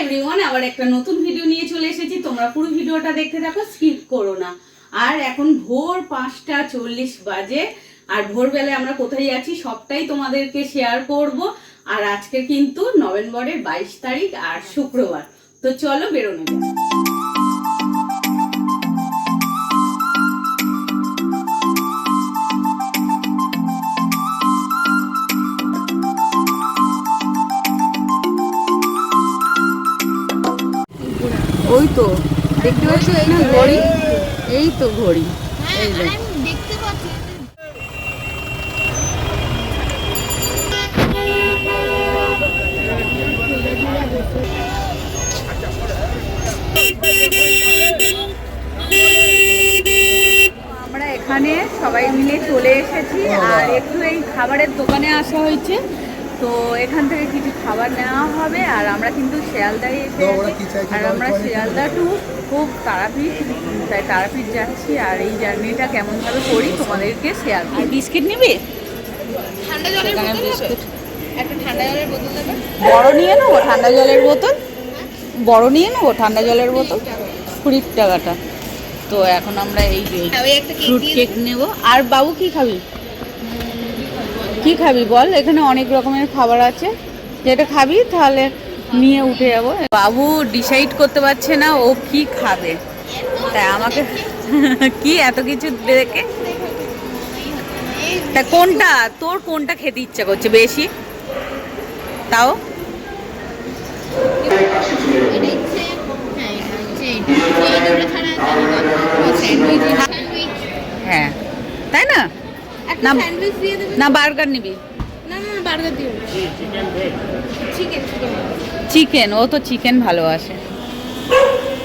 Everyone আবার একটা নতুন ভিডিও নিয়ে চলে এসেছি। তোমরা পুরো ভিডিওটা দেখতে থাকো স্কিপ করো না। আর এখন ভোর পাঁচটা চল্লিশ বাজে, আর ভোরবেলায় আমরা কোথায় আছি সবটাই তোমাদেরকে শেয়ার করব। আর আজকে কিন্তু নভেম্বরের বাইশ তারিখ আর শুক্রবার। তো চলো বেরোনো যাক। তো, দেখতে পাচ্ছ? এই না ঘড়ি। এই তো ঘড়ি। আমরা এখানে সবাই মিলে চলে এসেছি। আর একটু এই খাবারের দোকানে আসা হয়েছে। তো এখান থেকে কিছু খাবার নেওয়া হবে আর আমরা কিন্তু শিয়ালদায় এসে আর আমরা? শিয়ালদা টু খুব তারাপীঠ তাই তারাপীঠ যাচ্ছি আর এই জার্নিটা কেমনভাবে করি তোমাদেরকে শেয়ার আর বিস্কিট নিবি? ঠান্ডা জলের বোতল একটা ঠান্ডা জলের বোতল দেবে? বড় নিয়ে নেব ঠান্ডা জলের বোতল? বড় নিয়ে নেব ঠান্ডা জলের বোতল? কুড়ির টাকাটা। তো এখন আমরা এই ফ্রুট কেক নেব। আর বাবু কি খাবি? কি খাবি বল? এখানে অনেক রকমের খাবার আছে। যেটা খাবি, তাহলে নিয়ে উঠে যাব। বাবু ডিসাইড করতে পারছে না ও কি খাবে। তাই আমাকে কি এত কিছু দেখে? তা কোনটা? তোর কোনটা খেতে ইচ্ছা করছে বেশি? তাও? হ্যাঁ। তাই না? না- স্যান্ডউইচ দিয়ে দেবে? না বার্গার নিবি। না না বার্গার দিও চিকেন চিকেন চিকেন ও তো চিকেন ভালোবাসে।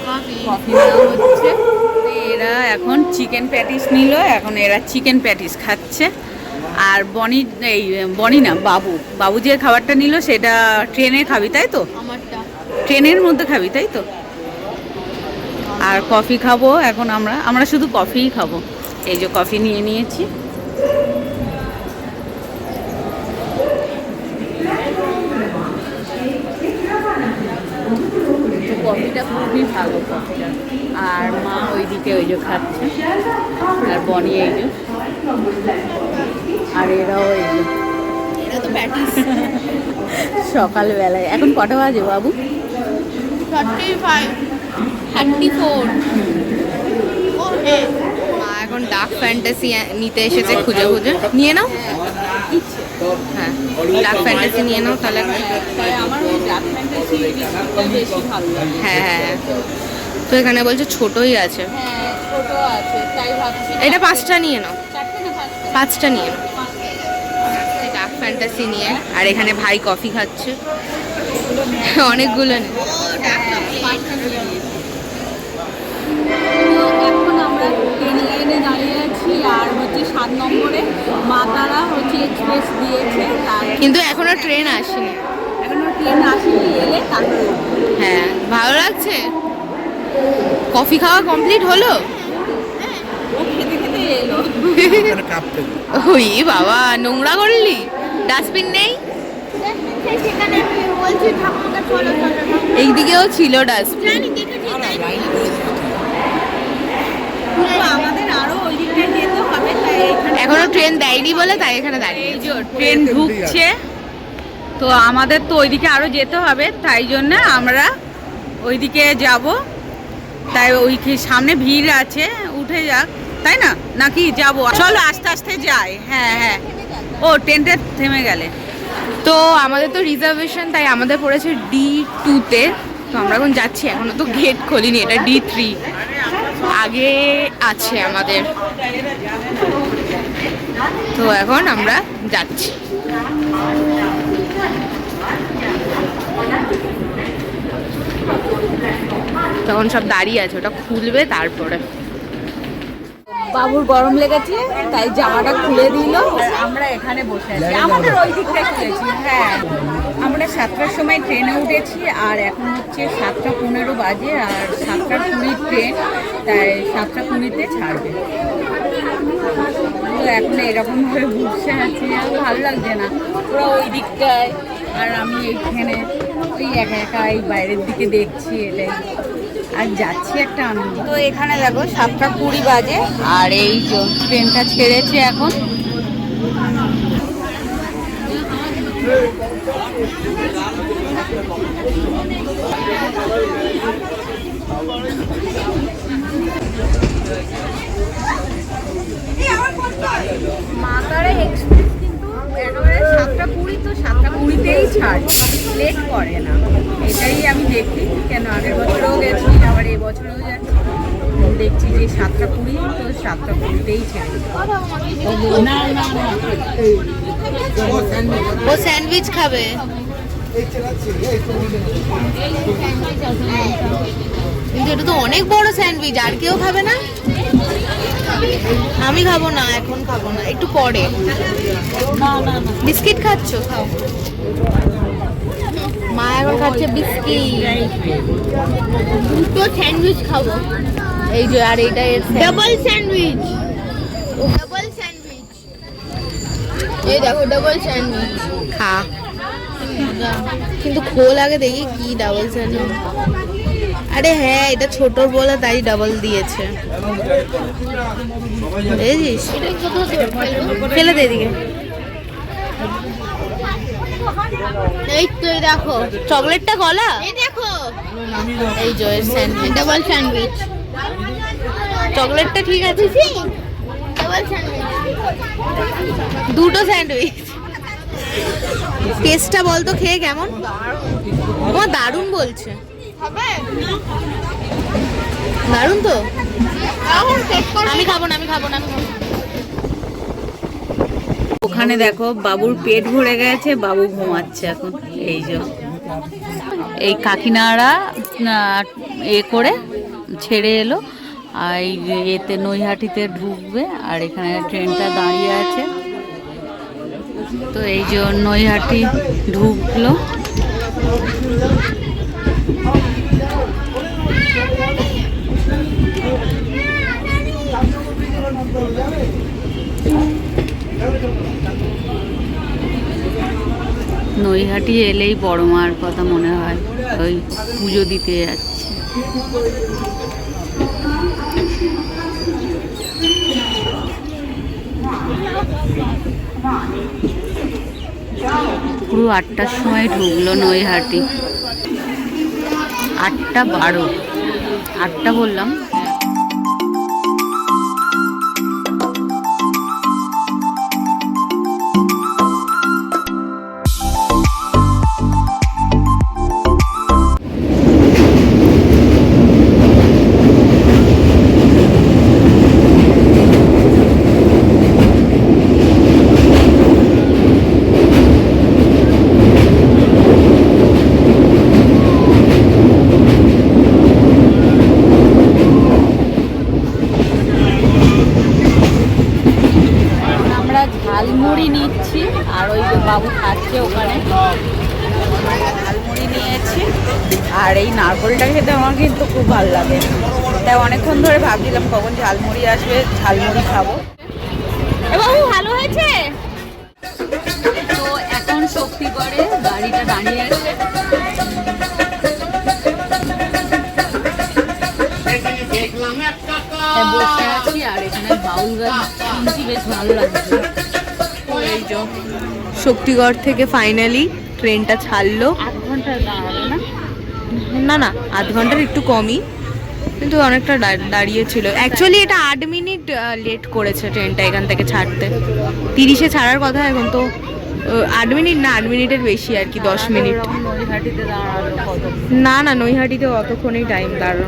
কফি কফি হচ্ছে। এরা এখন চিকেন প্যাটিস নিল এখন এরা চিকেন প্যাটিস খাচ্ছে। আর বনি এই বনি না বাবু। বাবু যে খাবারটা নিল সেটা ট্রেনে খাবি তাই তো? আমারটা। ট্রেনের মধ্যে খাবি তাই তো? আর কফি খাব এখন আমরা। আমরা শুধু কফিই খাব। এই যে কফি নিয়ে নিয়েছি। কফিটা খুবই ভালো কফিটা। আর মা ওইদিকে ওই যে খাচ্ছে আর বনি এই যে। আর এরাও এই যে। এটা তো প্যাটিস। সকালবেলায়। এখন কটা বাজে বাবু? Thirty five. Thirty four. হ্যাঁ মা এখন ডার্ক ফ্যান্টাসি নিতে এসেছে খুঁজে খুঁজে। নিয়ে নাও। হ্যাঁ। ডার্ক ফ্যান্টাসি নিয়ে নাও তাহলে। ভালো লাগে। হ্যাঁ হ্যাঁ। তো এখানে বলছে ছোটই আছে। হ্যাঁ ছোট আছে তাই ভাবছি এটা পাঁচটা নিয়ে নাও। পাঁচটা? নিয়ে নাও। ডার্ক ফ্যান্টাসি নিয়ে। আর এখানে ভাই কফি খাচ্ছে। অনেকগুলো এখন আমরা দাঁড়িয়ে আর হচ্ছে সাত নম্বরে। মা তারা হচ্ছে এক্সপ্রেস দিয়েছে তার কিন্তু এখনও ট্রেন আসেনি। এখনও ট্রেন আসেনি এলে তারপরে হ্যাঁ ভালো লাগছে? কফি খাওয়া কমপ্লিট হলো? ওই বাবা নোংরা করলি? ডাস্টবিন নেই? সেখানে আমি বলছি ঠাকুরকে চলো চলো এই দিকেও ছিল ডাস্টবিন জানি দেখেছি তাই তো আমাদের আরও ওই দিকটায় যেতে হবে তাই এখানে এখনও ট্রেন দেয়নি বলে তাই এখানে দাঁড়িয়ে যে ট্রেন ঢুকছে। তো আমাদের তো ওইদিকে আরও যেতে হবে তাই জন্য আমরা ওইদিকে যাব। তাই ওই কি- সামনে ভিড় আছে উঠে যাক। তাই না? নাকি যাব? চলো আস্তে আস্তে যাই। হ্যাঁ হ্যাঁ। ও ট্রেনটা থেমে গেলে। তো আমাদের তো রিজার্ভেশন তাই আমাদের পড়েছে ডি টুতে তো। আমরা এখন যাচ্ছি এখনও তো গেট খোলিনি এটা ডি থ্রি আগে আছে আমাদের। তো এখন আমরা যাচ্ছি। তখন সব দাঁড়িয়ে আছে, ওটা খুলবে তারপরে। বাবুর গরম লেগেছে, তাই জামাটা খুলে দিল। আমরা এখানে বসে আছি। আমাদের ওই দিকটা খুলেছি হ্যাঁ। আমরা সাতটার সময় ট্রেনে উঠেছি, আর এখন হচ্ছে সাতটা পনেরো বাজে, আর সাতটা কুড়ির ট্রেন, তাই সাতটা কুড়িতে ছাড়বে। তো এখন এরকম ভাবে বসে আছি আর ভালো লাগছে না। ওরা ওই দিকটায়। আর আমি এইখানে ওই একা একা এই বাইরের দিকে দেখছি এটাই আর যাচ্ছি একটা আনন্দ। তো এখানে দেখো, সাতটা কুড়ি বাজে, আর এই ট্রেনটা ছেড়েছে এখন। মাতারা এক্সপ্রেস সাতটা কুড়ি তো সাতটা কুড়িতেই ছাড়। লেট করে না। এটাই আমি দেখি কেন আগের বছরেও গেছি, আবার এই বছরেও যাচ্ছি। দেখছি যে সাতটা কুড়ি তো সাতটা কুড়িতেই ছেড়ে। ও স্যান্ডউইচ খাবে? কিন্তু এটা তো অনেক বড় স্যান্ডউইচ, আর কেউ খাবে না? আমি খাব না এখন খাব না একটু পরে। বিস্কিট খাচ্ছ? খাও। মা এখন খাচ্ছে বিস্কিট। দুটো স্যান্ডউইচ খাব। এই যে আর এইটা ডাবল স্যান্ডউইচ। Double sandwich. এই দেখো ডাবল স্যান্ডউইচ। খা। কিন্তু খোল আগে দেখি কি ডাবল স্যান্ডউইচ। আরে হ্যাঁ এটা ছোটর বলে তাই ডাবল দিয়েছে। ফেলে দে এদিকে এই তো দেখো চকলেটটা গলা এই দেখো এই যে স্যান্ডউইচ ডাবল স্যান্ডউইচ চকলেটটা ঠিক আছে ডাবল স্যান্ডউইচ দুটো স্যান্ডউইচ টেস্টটা বলতো খেয়ে কেমন ও দারুণ বলছে হবে দারুণ তো। আমি খাব না আমি খাব না আমি খাব ওখানে দেখো বাবুর পেট ভরে গেছে বাবু ঘুমাচ্ছে এখন। এই যে এই কাকিনারা এ করে ছেড়ে এলো আর এই এতে নৈহাটিতে ঢুকবে আর এখানে ট্রেনটা দাঁড়িয়ে আছে। তো এই যে নৈহাটি ঢুকলো। নৈহাটি এলেই বড় মার কথা মনে হয়, ওই পুজো দিতে যাচ্ছে। পুরো আটটার সময় ঢুকলো নৈহাটি। আটটা বারো। আটটা বললাম ভাবছিলাম কখন ঝালমুড়ি আসবে ঝালমুড়ি খাব। বাবু ভালো হয়েছে? তো এখন শক্তিগড়ে গাড়িটা দাঁড়িয়ে আছে বসে আছি আর এখানে বাউল গান। শুনছি বেশ ভালো লাগছে। এই শক্তিগড় থেকে ফাইনালি ট্রেনটা ছাড়লো। আধ ঘণ্টা দাঁড়াল না? না না আধ ঘণ্টার একটু কমই। কিন্তু অনেকটা দাঁড়িয়ে ছিল। অ্যাকচুয়ালি এটা আট মিনিট লেট করেছে ট্রেনটা এখান থেকে ছাড়তে। তিরিশে ছাড়ার কথা এখন তো আট মিনিট না, আট মিনিটের বেশি আর কি, দশ মিনিট। না না, নৈহাটিতে অতক্ষণই টাইম দাঁড়ানো।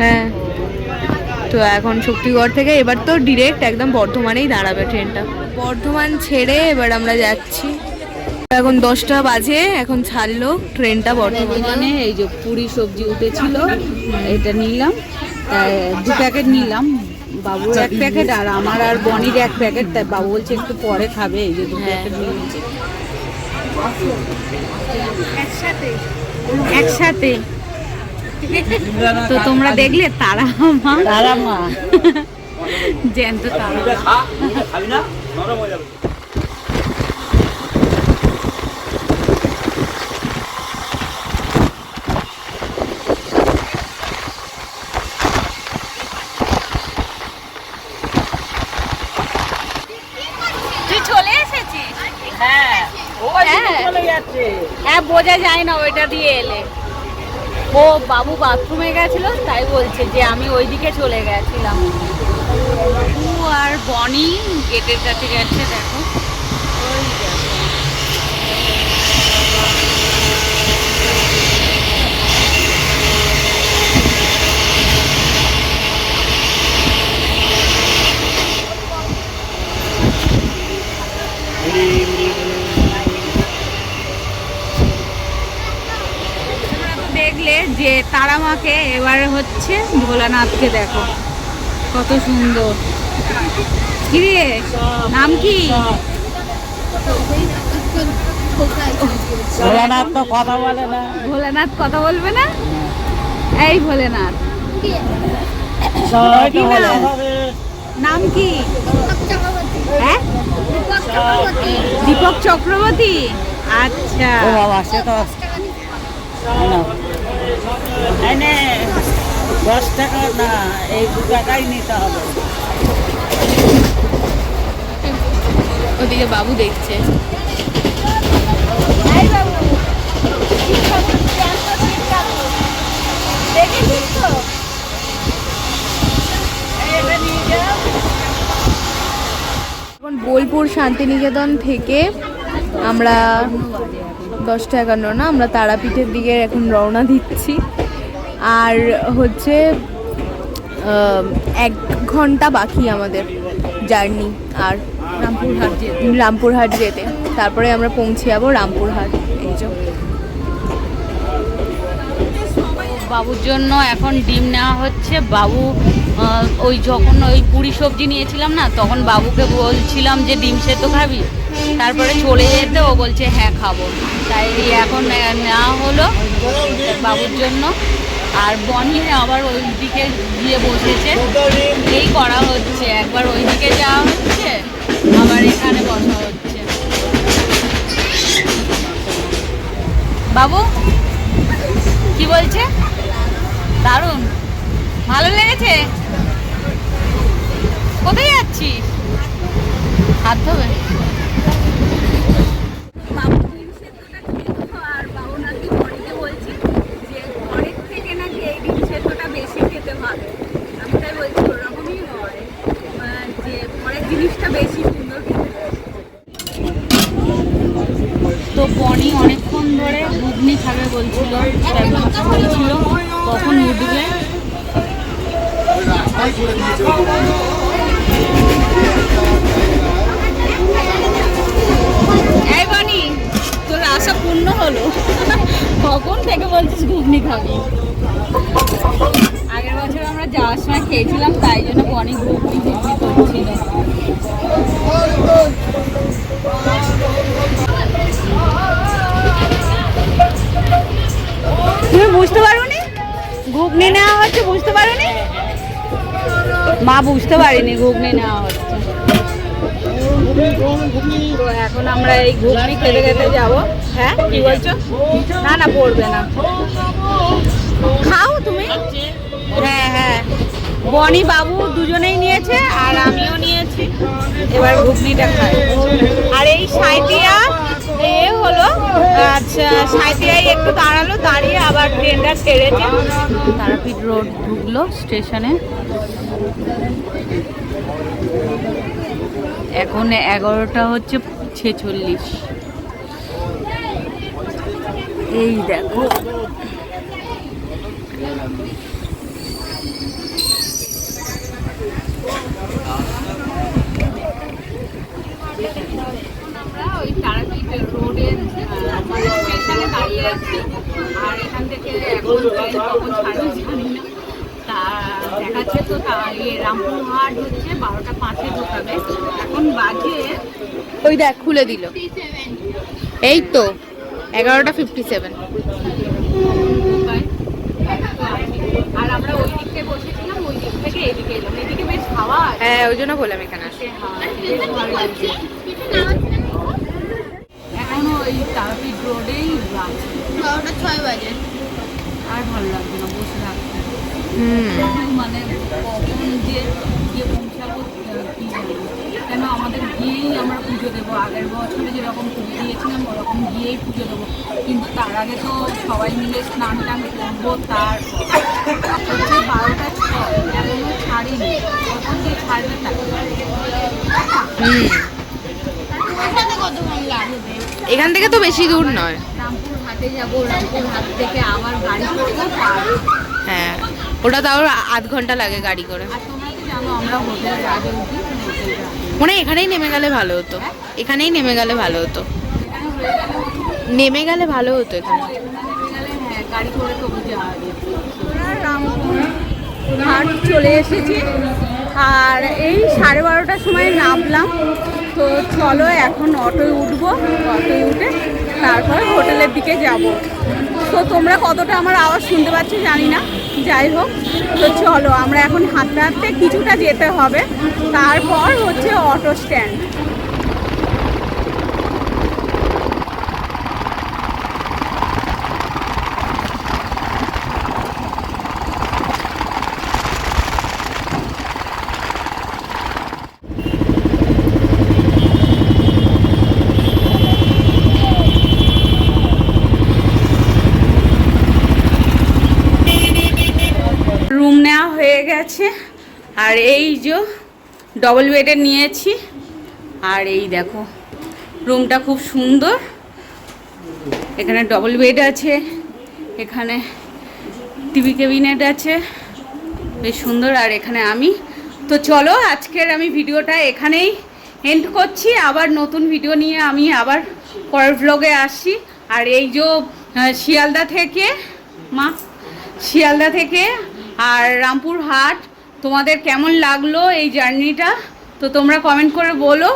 হ্যাঁ। তো এখন শক্তিগড় থেকে এবার তো ডিরেক্ট একদম বর্ধমানেই দাঁড়াবে ট্রেনটা বর্ধমান ছেড়ে এবার আমরা যাচ্ছি। এখন দশটা বাজে এখন ছাড়লো ট্রেনটা বর্তমানে এই যে পুরি সবজি উঠেছিল এটা নিলাম। দু প্যাকেট নিলাম বাবুর এক প্যাকেট আর আমার আর বনির এক প্যাকেট তাই বাবু বলছে একটু পরে খাবে এই যে দু হ্যাঁ। প্যাকেট নিয়েছে একসাথে। একসাথে। তো তোমরা দেখলে তারা মা। তারা মা। জ্যান্ত তারা। হ্যাঁ বোঝা যায় না ওইটা দিয়ে এলে। ও বাবু বাথরুমে গেছিল, তাই বলছে যে আমি ওই দিকে চলে গেছিলাম। ও আর বনি গেটের কাছে গেছে, দেখো তো দেখলে যে তারা মাকে এবারে হচ্ছে ভোলানাথকে দেখো। কত সুন্দর। কিরে নাম কি? ভোলানাথ তো কথা বলে না। ভোলানাথ কথা বলবে না? এই ভোলেনাথ। নাম? নাম কি? হ্যাঁ? দীপক চক্রবর্তী। আচ্ছা। ও বাবা সে তো না। এই দশ টাকা না এই দু টাকাই নিতে হবে। ওদিকে বাবু দেখছে। এখন বোলপুর শান্তিনিকেতন থেকে আমরা দশটা এগারো না আমরা তারাপীঠের দিকে এখন রওনা দিচ্ছি। আর হচ্ছে এক ঘণ্টা বাকি আমাদের জার্নি আর রামপুরহাট যেতে। রামপুরহাট যেতে। তারপরে আমরা পৌঁছে যাব রামপুরহাট এই যে। বাবুর জন্য এখন ডিম নেওয়া হচ্ছে। বাবু ওই যখন ওই পুরি সবজি নিয়েছিলাম না তখন বাবুকে বলছিলাম যে ডিম সেদ্ধ খাবি? তারপরে চলে যেতে ও বলছে হ্যাঁ খাব। তাই এখন নেওয়া হলো বাবুর জন্য। আর বনি আবার ওই দিকে গিয়ে বসেছে। এই করা হচ্ছে। একবার ওই দিকে যাওয়া হচ্ছে, আবার এখানে বসা হচ্ছে। বাবু, কি বলছে? দারুণ। ভালো লেগেছে? কোথায় যাচ্ছিস? হাত ধোবে বাবু ডিম সেদ্ধটা খেলো আর বাবু নাকি ঘরেতে বলছে যে ঘরের থেকে নাকি এই ডিম সেদ্ধটা বেশি খেতে ভালো আমি তাই বলছি ওরকমই হয় আহ, যে ঘরের জিনিসটা তো বনি অনেকক্ষণ ধরে ঘুগনি খাবে বলছিল বলছিল কখন উঠবে? তোর আশা পূর্ণ হলো? কখন থেকে বলছিস ঘুগনি খাবি? আগের বছর আমরা যাওয়ার সময় খেয়েছিলাম, তাই জন্য বনি ঘুগনি ঘুগনি তুমি বুঝতে পারোনি? ঘুগনি নেওয়া হচ্ছে, বুঝতে পারোনি? মা বুঝতে পারিনি, ঘুগনি নেওয়া হচ্ছে। এখন আমরা এই ঘুগনি খেতে খেতে যাব। হ্যাঁ কি বলছো? না না, পড়বে না। খাও তুমি? হ্যাঁ হ্যাঁ। বনি বাবু দুজনেই নিয়েছে আর আমিও নিয়েছি। এবার ঘুগনিটা খাই। আর এই সাঁইতিয়া, এ হলো আচ্ছা সাঁইতিয়াই একটু দাঁড়াল, দাঁড়িয়ে আবার ট্রেনটা ছেড়েছে। তারাপীঠ রোড ঢুকলো স্টেশনে। এখন এগারোটা হচ্ছে ছেচল্লিশ। এই দেখো আমরা ওই তারাপীঠ রোডে মানে স্টেশনে দাঁড়িয়ে আছি। আর এখান থেকে এখন ট্রেন কখন ছাড়বে জানি না। তা দেখাচ্ছে তো তা ইয়ে রামপুরহাট হচ্ছে বারোটা পাঁচে ঢোকাবে। এখন বাজে ওই দেখ খুলে দিল। এই তো এগারোটা ফিফটি সেভেন। আর আমরা ওই দিক থেকে বসেছিলাম ওই দিক থেকে এদিকে এলাম। এদিকে বেশ হাওয়া হ্যাঁ ওই জন্য বললাম এখানে আসে। হাওয়া ওই তারাপীঠ রোডেই বারোটা ছয় বাজে। আর ভালো লাগছে না বসে থাকতে। মানে কখন যে গিয়ে পৌঁছাবো কি জানি। কেন আমাদের গিয়েই আমরা পুজো দেবো। আগের বছরে যেরকম পুজো দিয়েছিলাম ওরকম গিয়েই পুজো দেবো। কিন্তু তার আগে তো সবাই মিলে স্নান টান করব তার হচ্ছে বারোটা ছয় এখনও ছাড়িনি। কখন দিয়ে ছাড়বে তাকে হুম তোমার সাথে কতক্ষণ লাগবে এখান থেকে তো বেশি দূর নয়। আবার হ্যাঁ ওটা তাও আধ ঘণ্টা লাগে গাড়ি করে। মনে এখানেই নেমে গেলে ভালো হতো। এখানেই নেমে গেলে ভালো হতো। নেমে গেলে ভালো হতো এখানে। চলে এসেছি। আর এই সাড়ে বারোটার সময় নামলাম। তো চলো এখন অটোয় উঠবো, অটোয় উঠে তারপর হোটেলের দিকে যাব। তো তোমরা কতটা আমার আওয়াজ শুনতে পাচ্ছ জানি না, যাই হোক। তো চলো, আমরা এখন হাঁটতে হাঁটতে কিছুটা যেতে হবে। তারপর হচ্ছে অটো স্ট্যান্ড রুম নেওয়া হয়ে গেছে আর এই যে ডবল বেডের নিয়েছি। আর এই দেখো রুমটা খুব সুন্দর। এখানে ডবল বেড আছে, এখানে টিভি ক্যাবিনেট আছে, বেশ সুন্দর। আর এখানে আমি, তো চলো আজকের আমি ভিডিওটা এখানেই এন্ড করছি। আবার নতুন ভিডিও নিয়ে আমি আবার পরের ভ্লগে আসছি আর এই যে শিয়ালদা থেকে, মা, শিয়ালদা থেকে, আর রামপুর হাট তোমাদের কেমন লাগল এই জার্নিটা? তো তোমরা কমেন্ট করে বলো।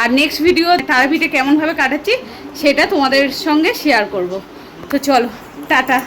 আর নেক্সট ভিডিও তারাপিঠে কেমনভাবে কাটাচ্ছি, সেটা তোমাদের সঙ্গে শেয়ার করব। তো চলো, টাটা।